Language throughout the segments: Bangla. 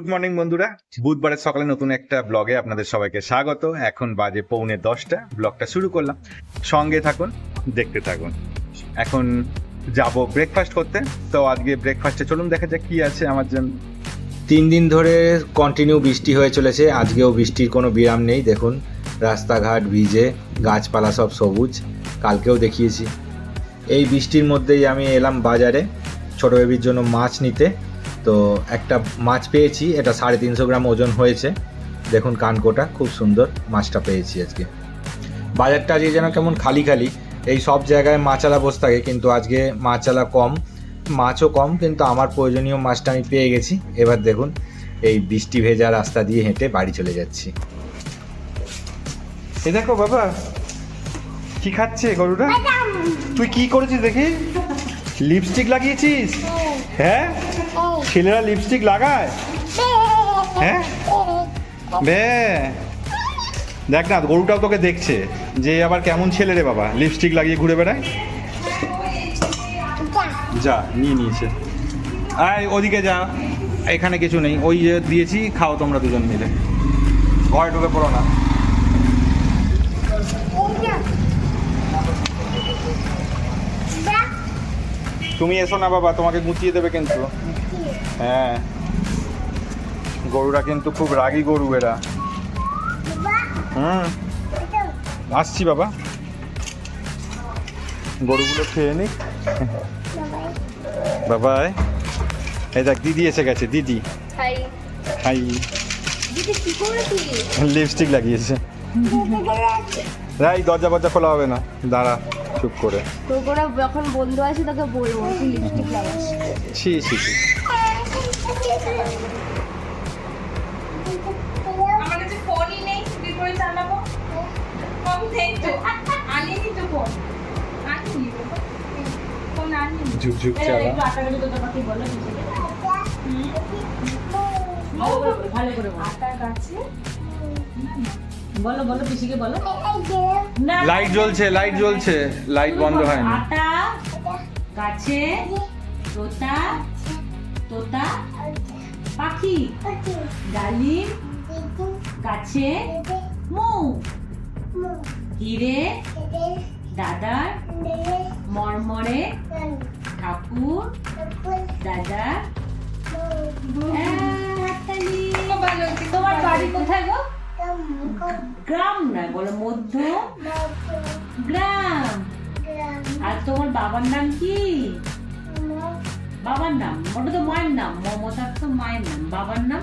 গুড মর্নিং বন্ধুরা। বুধবারের সকালে নতুন একটা ব্লগে আপনাদের সবাইকে স্বাগত। এখন বাজে পৌনে দশটা। ব্লগটা শুরু করলাম। সঙ্গে থাকুন, দেখতে থাকুন। এখন যাব ব্রেকফাস্ট করতে। তো আজকে ব্রেকফাস্টে চলুন, দেখা যাক কি আছে আমার জন্য। তিন দিন ধরে কন্টিনিউ বৃষ্টি হয়ে চলেছে। আজকেও বৃষ্টির কোনো বিরাম নেই। দেখুন, রাস্তাঘাট ভিজে গাছপালা সব সবুজ। কালকেও দেখিয়েছি। এই বৃষ্টির মধ্যেই আমি এলাম বাজারে। ছোটো বেবির জন্য মাছ নিতে। তো একটা মাছ পেয়েছি এটা সাড়ে তিনশো গ্রাম ওজন হয়েছে। দেখুন কানকোটা খুব সুন্দর মাছটা পেয়েছি আজকে। বাজারটা আজকে যেন কেমন খালি খালি এই সব জায়গায় মাছালা বসে থাকে কিন্তু আজকে মাছালা কম মাছও কম কিন্তু আমার প্রয়োজনীয় মাছটা আমি পেয়ে গেছি। এবার দেখুন এই বৃষ্টি ভেজা রাস্তা দিয়ে হেঁটে বাড়ি চলে যাচ্ছি। এ দেখো বাবা কি খাচ্ছে গরুটা তুই কি করেছিস দেখি? লিপস্টিক লাগিয়েছিস? হ্যাঁ? ছেলেরা লিপস্টিক লাগায়? হ্যাঁ? বে। দেখ না, গরুটাও তোকে দেখছে যে আবার কেমন ছেলে রে বাবা। লিপস্টিক লাগিয়ে ঘুরে বেড়ায়? যা, নিয়ে নিয়েছে। আয়, ওদিকে যা। এখানে কিছু নেই। ওই যে দিয়েছি, খাও তোমরা দুজন মিলে। ঘরে ঢুকে পড়ো না। তুমি এসো না বাবা, তোমাকে গুছিয়ে দেবে কিন্তু। হ্যাঁ। গরুরা কিন্তু খুব রাগী গরু এরা। হুম। আসছি বাবা। গরুগুলো খেয়ে নি। বাবাই। এই দেখ দিদি এসে গেছে দিদি। হাই। লিপস্টিক লাগিয়েছে। এই দরজা ফরজা খোলা হবে না। দাঁড়া চুপ করে। তোর যখন বন্ধু আছে তোকে বলব লিপস্টিক লাগাস। ছি ছি ছি। আমার কাছে ফোনই নেই কি চালাবো ফোন নেই তো আনিনি তো ফোন আনিনি ফোন আনিনি ঝুক ঝুক চালা। একটু তো পাখি বলো ভালো করে ভালো করে বলো। আটা গাছে বলো বলো পিসিকে বলো। না লাইট জ্বলছে লাইট জ্বলছে। লাইট বন্ধ হয়নি। আটা গাছে তোতা তোতা পাখি। ডালিম। গাছে। মৌ। হিরে। দাদার। মরমরে। ঠাকুর। দাদা। তোমার বাড়ি কোথায় গো? গ্রাম না বলো মধ্য গ্রাম। আর তোমার বাবার নাম কি? বাবার নাম? ওটা তো মায়ের নাম মমতার তো মায়ের নাম। বাবার নাম?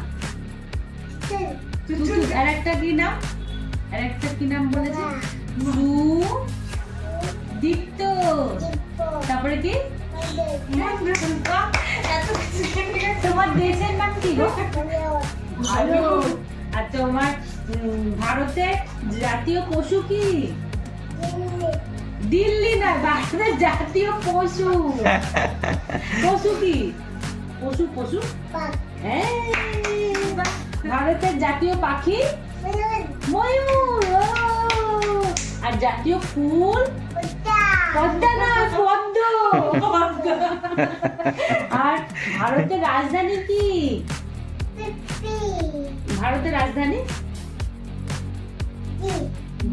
আর একটা কি নাম? আর একটা কি নাম বলেছে? সু দীপ্ত। তারপরে কি? তোমার দেশের নাম কি গো? ভালো। আর তোমার ভারতের জাতীয় পশু কি? দিল্লি না ভারতের জাতীয় পশু। পশু কি? পশু পশু? ভারতের জাতীয় পাখি? ময়ূর। আর জাতীয় ফুল? পদ্মা না পদ্ম। আর ভারতের রাজধানী কি? ভারতের রাজধানী?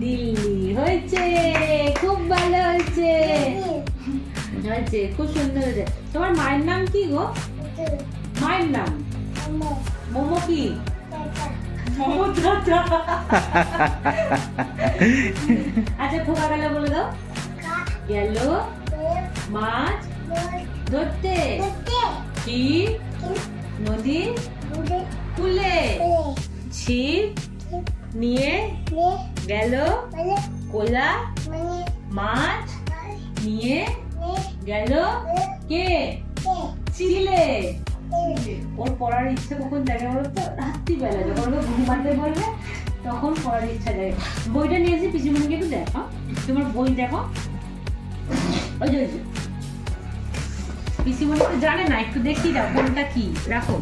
দিল্লি। হয়েছে খুব ভালো হয়েছে। হয়েছে খুব সুন্দর হয়েছে। তোমার মায়ের নাম কি গো? মায়ের নাম? মোমো কি? আচ্ছা খোকা গেল বলে দাও। গেল। মাছ? ধরতে? কি? নদী? কুলে ছিপ? নিয়ে? গেল কোলা মাছ নিয়ে গেল কে? চিলে। ওর পড়ার ইচ্ছা কখন জাগে বলো তো? রাত্রিবেলা যখন ওকে ঘুমাতে বলবে তখন পড়ার ইচ্ছা জাগে। বইটা নিয়ে এসে পিসিমণিকে একটু দেখো। তোমার বই দেখো। ওই যে ওই যে। পিসিমণি তো জানে না একটু দেখি দাও কোনটা কি? রাখো।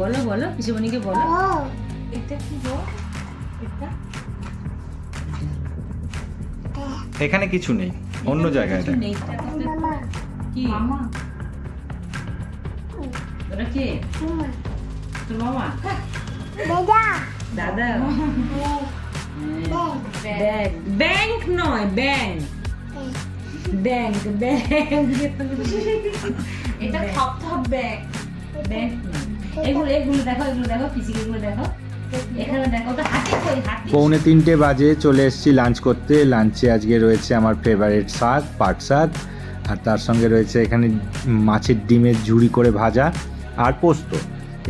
বলো বলো পিসিমণিকে বলো। এটা কি গো? এটা? এখানে কিছু নেই অন্য জায়গায় এটা নেই, এটা তো- কি? ওটা কে? তোর মামা? দাদা। Bag bank. নয় ব্যাংক। Bank bank. এটা থপ থপ ব্যাগ ব্যাংক। এগুলো এগুলো দেখো এগুলো দেখো পিসি এগুলো দেখো। পৌনে তিনটে বাজে চলে এসেছি লাঞ্চ করতে। লাঞ্চে আজকে রয়েছে আমার ফেভারিট শাক, পাট শাক। আর তার সঙ্গে রয়েছে এখানে মাছের ডিমের ঝুড়ি করে ভাজা আর পোস্ত।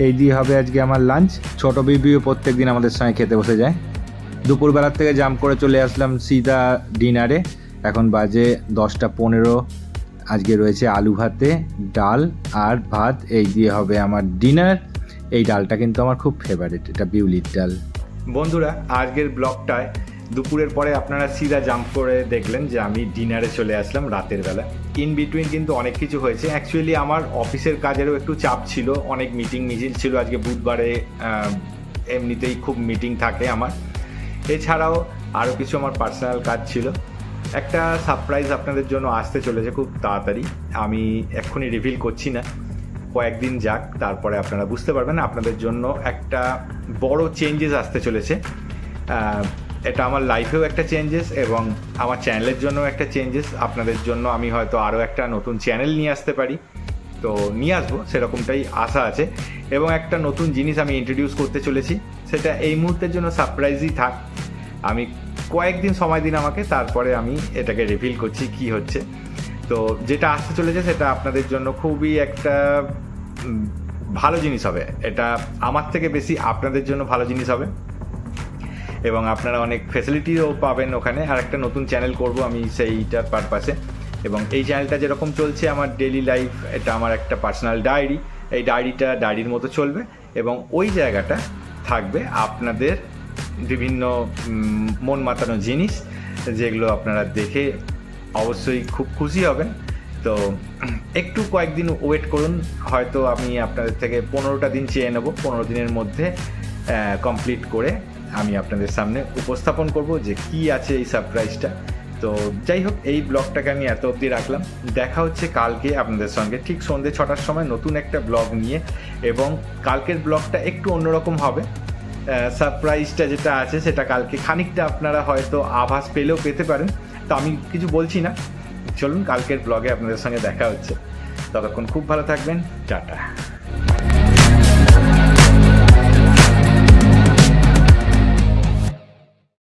এই দিয়ে হবে আজকে আমার লাঞ্চ। ছোট বিবিও প্রত্যেক দিন আমাদের সঙ্গে খেতে বসে যায়। দুপুরবেলার থেকে জাম করে চলে আসলাম সিধা ডিনারে। এখন বাজে দশটা পনেরো। আজকে রয়েছে আলু ভাতে, ডাল আর ভাত। এই দিয়ে হবে আমার ডিনার। এই ডালটা কিন্তু আমার খুব ফেভারিট এটা বিউলির ডাল। বন্ধুরা, আজকের ব্লগটায় দুপুরের পরে আপনারা সিধা জাম্প করে দেখলেন যে আমি ডিনারে চলে আসলাম রাতের বেলা। ইন বিটুইন কিন্তু অনেক কিছু হয়েছে। অ্যাকচুয়ালি আমার অফিসের কাজেরও একটু চাপ ছিল, অনেক মিটিং মিছিল ছিল আজকে বুধবারে এমনিতেই খুব মিটিং থাকে আমার। এছাড়াও আরও কিছু আমার পার্সোনাল কাজ ছিল। একটা সারপ্রাইজ আপনাদের জন্য আসতে চলেছে খুব তাড়াতাড়ি। আমি এক্ষুনি রিভিল করছি না। কয়েকদিন যাক, তারপরে আপনারা বুঝতে পারবেন আপনাদের জন্য একটা বড় চেঞ্জেস আসতে চলেছে। এটা আমার লাইফেও একটা চেঞ্জেস এবং আমার চ্যানেলের জন্য একটা চেঞ্জেস আপনাদের জন্য আমি হয়তো আরও একটা নতুন চ্যানেল নিয়ে আসতে পারি। তো নিয়ে আসব, সেরকমটাই আশা আছে। এবং একটা নতুন জিনিস আমি ইন্ট্রোডিউস করতে চলেছি, সেটা এই মুহূর্তের জন্য সারপ্রাইজই থাক। আমি কয়েকদিন সময় দিন আমাকে, তারপরে আমি এটাকে রিভিল করছি কি হচ্ছে। তো যেটা আসতে চলেছে সেটা আপনাদের জন্য খুবই একটা ভালো জিনিস হবে। এটা আমার থেকে বেশি আপনাদের জন্য ভালো জিনিস হবে। এবং আপনারা অনেক ফেসিলিটিও পাবেন ওখানে। আর একটা নতুন চ্যানেল করব আমি সেইটার পারপাসে এবং এই চ্যানেলটা যেরকম চলছে আমার ডেলি লাইফ এটা আমার একটা পার্সোনাল ডায়েরি এই ডায়েরিটা ডায়েরির মতো চলবে। এবং ওই জায়গাটা থাকবে আপনাদের বিভিন্ন মন মাতানো জিনিস, যেগুলো আপনারা দেখে অবশ্যই খুব খুশি হবেন। তো একটু কয়েকদিন ওয়েট করুন, হয়তো আমি আপনাদের থেকে পনেরোটা দিন চেয়ে নেব, পনেরো দিনের মধ্যে কমপ্লিট করে আমি আপনাদের সামনে উপস্থাপন করব যে কি আছে এই সারপ্রাইজটা তো যাই হোক, এই ব্লগটাকে আমি এত অবধি রাখলাম। দেখা হচ্ছে কালকে আপনাদের সঙ্গে, ঠিক সন্ধ্যে ছটার সময় নতুন একটা ব্লগ নিয়ে। এবং কালকের ব্লগটা একটু অন্যরকম হবে। সারপ্রাইজটা যেটা আছে, সেটা কালকে খানিকটা আপনারা হয়তো আভাস পেলেও পেতে পারেন। তো আমি কিছু বলছি না। চলুন, কালকের ব্লগে আপনাদের সঙ্গে দেখা হচ্ছে। ততক্ষণ খুব ভালো থাকবেন। টাটা।